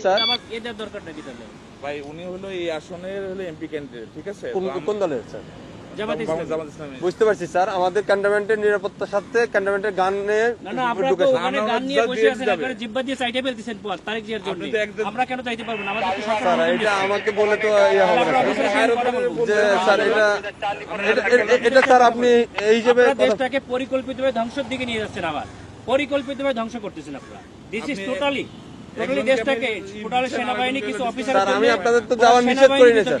Sir? আমার এদের দরকারটা কি তাহলে? ভাই উনি হলো এই আসনের হলো এমপি ক্যান্ডিডেট ঠিক আছে? কোন তো আম- কোন দলের স্যার? জামাত ইসলামী। জামাত ইসলামী। বুঝতে পারছি স্যার। আমাদের ক্যান্টনমেন্টের নিরাপত্তার সাথে ক্যান্টনমেন্টের গানে নিয়ে বসে আছেন যাবে। জিব্বা দিয়ে সাইডে ফেলতেছেন পর জিয়ার জন্য আপনি তো একদম- আমরা কেন চাইতে পারব না? আমাদের স্যার এটা আমাকে বলে তো ইয়ে হবে না। যে স্যার এটা এটা- এটা- এটা স্যার আপনি এই হিসেবে দেশটাকে পরিকল্পিতভাবে ধ্বংসের দিকে নিয়ে যাচ্ছেন আবার। পরিকল্পিতভাবে ধ্বংস করতেছেন আপনারা। দিস ইজ টোটালি টোটালি দেশটাকে সেনাবাহিনী কিছু অফিসার আমি আপনাদের তো যাওয়ার নিষেধ করি না, স্যার।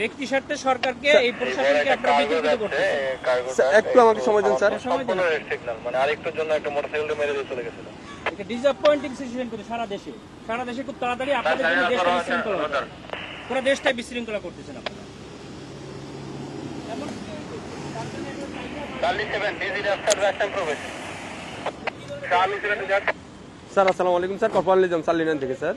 ব্যক্তি স্বার্থে সরকারকে এই প্রশাসনকে আপনারা বিতর্কিত করতেছেন। স্যার, একটু আমাকে সময় দিন স্যার। সময় দিন। সিগন্যাল মানে আরেকটুর জন্য একটা মোটরসাইকেল মেরে দিয়ে চলে গেছিল। এটা ডিসঅ্যাপয়েন্টিং সিচুয়েশন করে সারা দেশে। সারা দেশে খুব তাড়াতাড়ি আপনাদের জন্য দেশটা বিশৃঙ্খলা পুরো দেশটাই বিশৃঙ্খলা করতেছেন আপনারা। স্যার আসসালামু আলাইকুম স্যার। কপাল নিজাম সালিনান থেকে স্যার।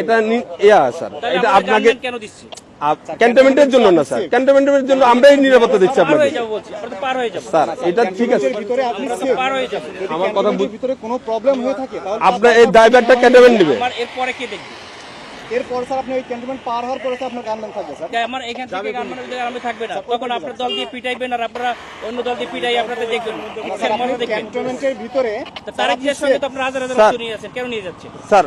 এটা ইয়া স্যার এটা আপনাকে কেন দিচ্ছে? ক্যান্টনমেন্টের জন্য না স্যার। ক্যান্টনমেন্টের জন্য আমরাই নিরাপত্তা দিচ্ছি আপনাকে। যাব বলছি আমরা তো পার যাব স্যার এটা ঠিক আছে। ভিতরে আপনি আমরা তো safe। পার হয়ে যাব। আমার কথা ভিতরে কোনো প্রবলেম হয়ে থাকে আপনার এই ড্রাইভারটা ক্যান্টনমেন্ট নেবে। এরপরে কে দেখবে? এরপর স্যার আপনি ওই ক্যান্টনমেন্ট পার হওয়ার পরে আপনার গানম্যান থাকবে স্যার। আমার এখান থেকে গানমানের জায়গায় আমি থাকবে না তখন আপনার দল দিয়ে পিটাইবেন আর আপনারা অন্য দল দিয়ে পিটাই আপনাদের দেখবেন। স্যার আপনি মজা দেখবেন। ক্যান্টনমেন্টের ভিতরে তো তারেক সঙ্গে তো আপনারা হাজার হাজার নিয়ে যাচ্ছেন। কেন নিয়ে যাচ্ছেন? স্যার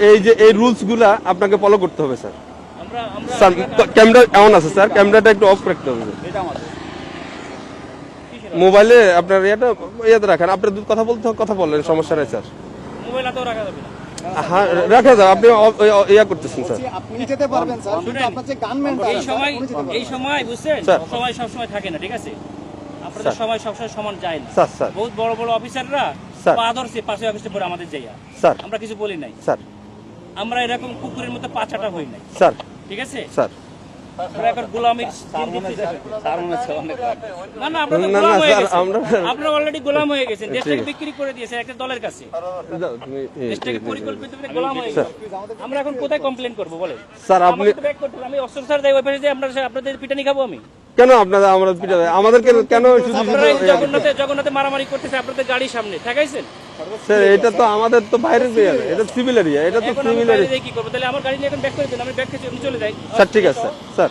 এই যে এই রুলসগুলা আপনাকে ফলো করতে হবে স্যার আমরা আমরা স্যার ক্যামেরা এমন আছে স্যার ক্যামেরাটা একটু অফ রাখতে হবে মোবাইলে আপনার ইয়েটা ইয়েতে রাখেন। আপনি দু- কথা বলতে কথা বললেন সমস্যা নেই স্যার মোবাইল হাতেও রাখা যাবে না হ্যাঁ রাখা যাবে আপনি ইয়া- করতেছেন স্যার আপনি যেতে পারবেন স্যার আপনার যে গানম্যানটা এই সময় এই সময় বুঝছেন? স্যার। সময় সব সময় থাকে না ঠিক আছে? আপনাদের। সময় সবসময় সমান যায় না স্যার স্যার বহুত বড় বড় অফিসাররা। পা ধরছে পাশে অফিসে পরে আমাদের যাইয়া স্যার আমরা কিছু বলি নাই স্যার আমরা এরকম কুকুরের মতো হই নাই স্যার ঠিক আছে স্যার আমরা এখন গোলামির না না আমরা না, না, স্যার, আমরা- আপনারা অলরেডি গোলাম হয়ে গেছেন দেশটাকে বিক্রি করে দিয়েছেন একটা দলের কাছে দেশটাকে গোলাম হয়ে গেছে আমরা এখন কোথায় কমপ্লেন করব বলে স্যার আপনি। আমি অস্ত্র স্যার দেয় ওই পাশে যে আপনার আপনাদের পিটানি খাব আমি কেন আপনারা আমরা পিটা আমাদেরকে কেন জগন্নাথে জগন্নাথে মারামারি করতেছে আপনাদের গাড়ির সামনে ঠেকাইছেন? স্যার এটা তো আমাদের তো বাইরের এরিয়া এটা সিভিল এরিয়া এটা তো সিভিল বাইরে এরিয়া কি করব? তাহলে আমার গাড়ি নিয়ে এখন ব্যাক করে দিন আমি ব্যাক করে চলে যাই। স্যার ঠিক আছে স্যার স্যার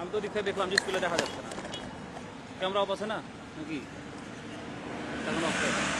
আমি তো দিকে দেখলাম যে স্কুলে দেখা যাচ্ছে না। ক্যামেরা অফ আছে না? নাকি? এখন অফ।